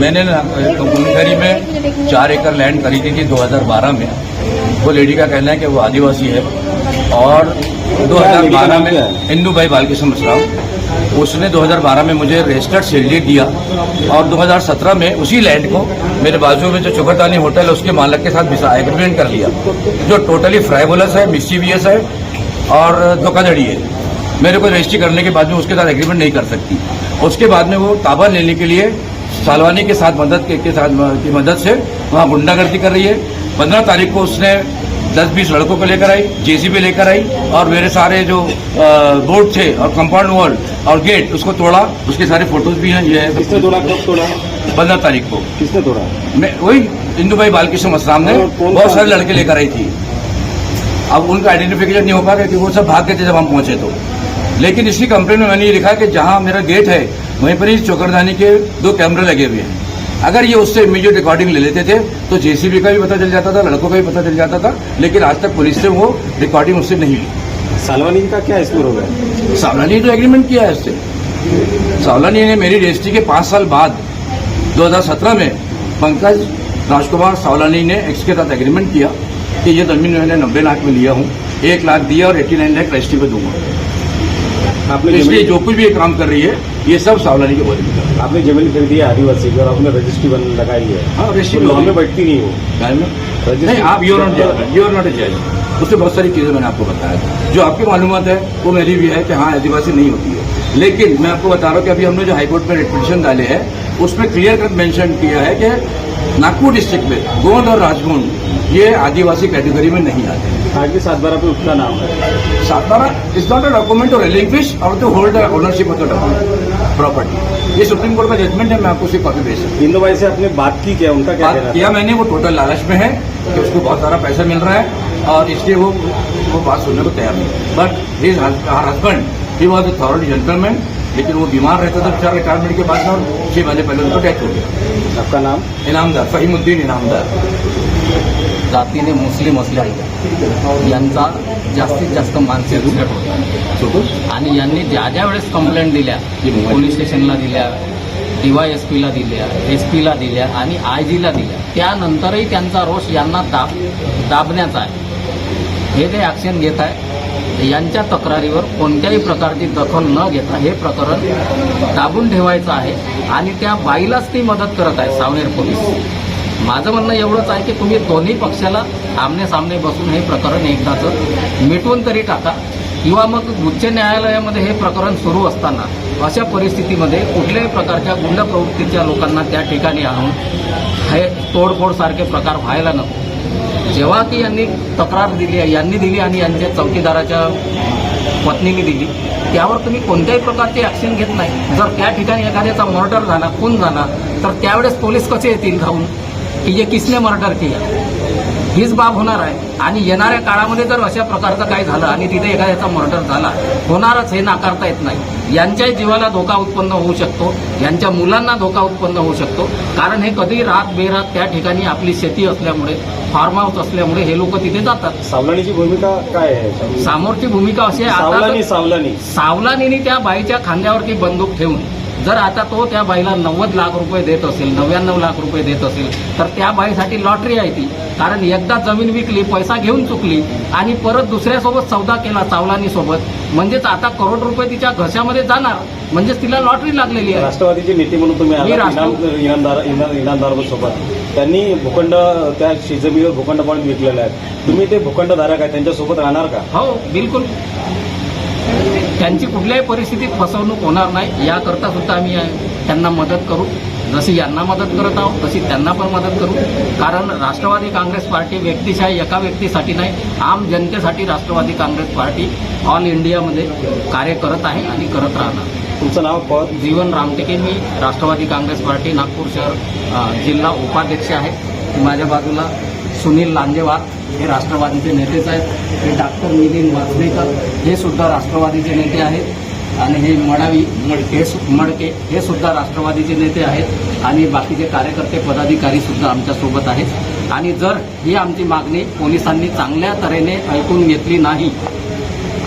मैंने ना गुनगरी में चार एकड़ लैंड खरीदी थी 2012 में। वो लेडी का कहना है कि वो आदिवासी है। और 2012 में इंदू भाई बाल कृष्ण मसराव उसने 2012 में मुझे रजिस्टर्ड सेल दिया और 2017 में उसी लैंड को मेरे बाजू में जो चुकरदानी होटल है, उसके मालक के साथ एग्रीमेंट कर लिया, जो टोटली फ्राइबुलस है मिस्चीवियस है और धोखाधड़ी है। मेरे को रजिस्ट्री करने के बाद में उसके साथ एग्रीमेंट नहीं कर सकती। उसके बाद में वो ताबा लेने के लिए सालवानी के साथ मदद के, के साथ की मदद से वहाँ गुंडागर्दी कर रही है। पंद्रह तारीख को उसने दस बीस लड़कों को लेकर आई जेसीबी लेकर आई और मेरे सारे जो बोर्ड थे और कंपाउंड वॉल और गेट उसको तोड़ा। उसके सारे फ़ोटोज़ भी हैं ये है किसने तोड़ा? कब तोड़ा? पंद्रह तारीख को। किसने तोड़ा? मैं वही इंदू भाई बालकृष्ण मसराम ने। बहुत सारे लड़के लेकर आई थी। अब उनका आइडेंटिफिकेशन नहीं हो पाया क्योंकि वो सब भाग गए थे जब हम पहुँचे तो। लेकिन इसी कंप्लेन में मैंने ये लिखा कि जहाँ मेरा गेट है वहीं पर ही चौकरदानी के दो कैमरे लगे हुए हैं। अगर ये उससे इमीडिएट रिकॉर्डिंग ले लेते थे तो जेसीबी का भी पता चल जाता था लड़कों का भी पता चल जाता था लेकिन आज तक पुलिस से वो रिकॉर्डिंग उससे नहीं ली सालवानी का क्या स्कोर हो गया सावलानी ने तो एग्रीमेंट किया है उससे। सावलानी ने मेरी रजिस्ट्री के पाँच साल बाद 2017 में पंकज राजकुमार सावलानी ने एक्स के साथ एग्रीमेंट किया कि ये ज़मीन मैंने नब्बे लाख में लिया हूँ एक लाख दिया और एट्टी नाइन लाख रजिस्ट्री पे दूँगा। आपने इसलिए जो कुछ भी ये काम कर रही है ये सब सावलानी के बोले में आपने ज़मीन खरीदी है आदिवासी की और आपने रजिस्ट्री बन लगाई है। हाँ रजिस्ट्री लॉ में बैठती नहीं हो। नहीं आप यू नॉट जज यू आर नॉट ए जज उससे बहुत सारी चीज़ें मैंने आपको बताया जो आपकी मालूमात है वो मेरी भी है कि हाँ आदिवासी नहीं होती है। लेकिन मैं आपको बता रहा हूँ कि अभी हमने जो हाईकोर्ट में पिटिशन डाले हैं उसमें क्लियर कट मेंशन किया है कि नागपुर डिस्ट्रिक्ट में गोंद और राजगोंड ये आदिवासी कैटेगरी में नहीं आते। हैं आगे सात बारह पे उसका नाम है। Satara is not a document और रिलिंक्विश और to hold ownership of the document property ये सुप्रीम कोर्ट का जजमेंट है मैं आपको उसकी कॉपी भेज सकता हूँ। भाई से आपने बात की क्या? उनका क्या बात किया मैंने वो टोटल लालच में है कि उसको बहुत सारा पैसा मिल रहा है और इसलिए वो वो बात सुनने को तैयार नहीं but his husband he was a thoroughly gentleman लेकिन वो बीमार रहता था बेचारा रिटायरमेंट के बाद में और छह महीने पहले उनको डेथ हो गया। आपका नाम? इनामदार फहीमुद्दीन इनामदार। जातीने मुस्लिम असल्यामुळे यांचा जास्तीत जास्त छळ होता आणि यांनी ज्या ज्या वेळेस कंप्लेंट दिल्या पोलीस स्टेशनला दिल्या डीवायएसपीला दिल्या एस पीला दिल्या आणि आय जीला दिल्या त्यानंतरही त्यांचा रोष यांना दाब दाबण्याचा आहे. हे ते ॲक्शन घेत आहे यांच्या तक्रारीवर कोणत्याही प्रकारची दखल न घेता हे प्रकरण दाबून ठेवायचं आहे आणि त्या बाईलाच ती मदत करत आहे सावनेर पोलीस. माझं म्हणणं एवढंच आहे की तुम्ही दोन्ही पक्षाला आमने सामने बसून हे प्रकरण एकदाचं मिटवून तरी टाका. किंवा मग उच्च न्यायालयामध्ये हे प्रकरण सुरू असताना अशा परिस्थितीमध्ये कुठल्याही प्रकारच्या गुंड प्रवृत्तीच्या लोकांना त्या ठिकाणी आणून हे तोडफोडसारखे प्रकार व्हायला नको. जेव्हा की यांनी तक्रार दिली आहे यांनी दिली आणि यांच्या चौकीदाराच्या पत्नीने दिली त्यावर तुम्ही कोणत्याही प्रकारची ॲक्शन घेत नाही. जर त्या ठिकाणी एखाद्याचा मर्डर झाला खून झाला तर त्यावेळेस पोलीस कसे येतील धावून की जे किसने मर्डर किया हीच बाब होणार आहे. आणि येणाऱ्या काळामध्ये जर अशा प्रकारचं काही झालं आणि तिथे एखाद्याचा मर्डर झाला होणारच हे नाकारता येत नाही. यांच्याही जीवाला धोका उत्पन्न होऊ शकतो. यांच्या मुलांना धोका उत्पन्न होऊ शकतो. कारण हे कधी रात बेरात त्या ठिकाणी आपली शेती असल्यामुळे फार्म हाऊस असल्यामुळे हे लोक तिथे जातात. सावलानीची भूमिका काय आहे? समोरची भूमिका अशी आहे सावलानी सावलानी. सावलानीने त्या बाईच्या खांद्यावरती बंदूक ठेवून जर आता तो त्या बाईला नव्वद लाख रुपये देत असेल नव्याण्णव लाख रुपये देत असेल तर त्या बाईसाठी लॉटरी आहे ती. कारण एकदा जमीन विकली पैसा घेऊन चुकली आणि परत दुसऱ्यासोबत सौदा केला चावलानी सोबत म्हणजेच आता करोड रुपये तिच्या घशामध्ये जाणार म्हणजेच तिला लॉटरी लागलेली आहे. राष्ट्रवादीचे नेते म्हणून तुम्ही इनामदार इना- इनामदार सोबत त्यांनी भूखंड त्या शेजमीवर भूखंड पण विकलेले आहेत तुम्ही ते भूखंडधारक आहे त्यांच्यासोबत राहणार का? हो बिलकुल. त्यांची कुठल्याही परिस्थितीत फसवणूक होणार नाही. याकरता सुद्धा आम्ही त्यांना मदत करू. जशी यांना मदत करत आहोत तशी त्यांना पण मदत करू. कारण राष्ट्रवादी काँग्रेस पार्टी व्यक्तिशाही एका व्यक्तीसाठी नाही आम जनतेसाठी राष्ट्रवादी काँग्रेस पार्टी ऑल इंडियामध्ये कार्य करत आहे आणि करत राहणार. तुमचं नाव पद? जीवन रामटेके. मी राष्ट्रवादी काँग्रेस पार्टी नागपूर शहर जिल्हा उपाध्यक्ष आहे. माझ्या बाजूला सुनील लांजेवार हे राष्ट्रवादीचे नेतेच आहेत. हे डॉक्टर मिलिंद वासनेकर हे सुद्धा राष्ट्रवादीचे नेते आहेत. आणि हे मडावी मडके सु- मडके हे सुद्धा राष्ट्रवादीचे नेते आहेत. आणि बाकीचे कार्यकर्ते पदाधिकारी सुद्धा आमच्यासोबत आहेत. आणि जर ही आमची मागणी पोलिसांनी चांगल्या तऱ्हेने ऐकून घेतली नाही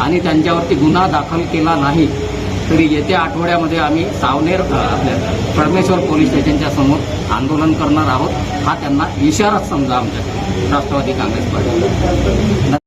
आणि त्यांच्यावरती गुन्हा दाखल केला नाही तरी येत्या आठवड्यामध्ये आम्ही सावनेर आपल्या परमेश्वर पोलीस स्टेशनच्या समोर आंदोलन करणार आहोत. हा त्यांना इशाराच समजा आमच्या राष्ट्रवादी काँग्रेस पार्टी.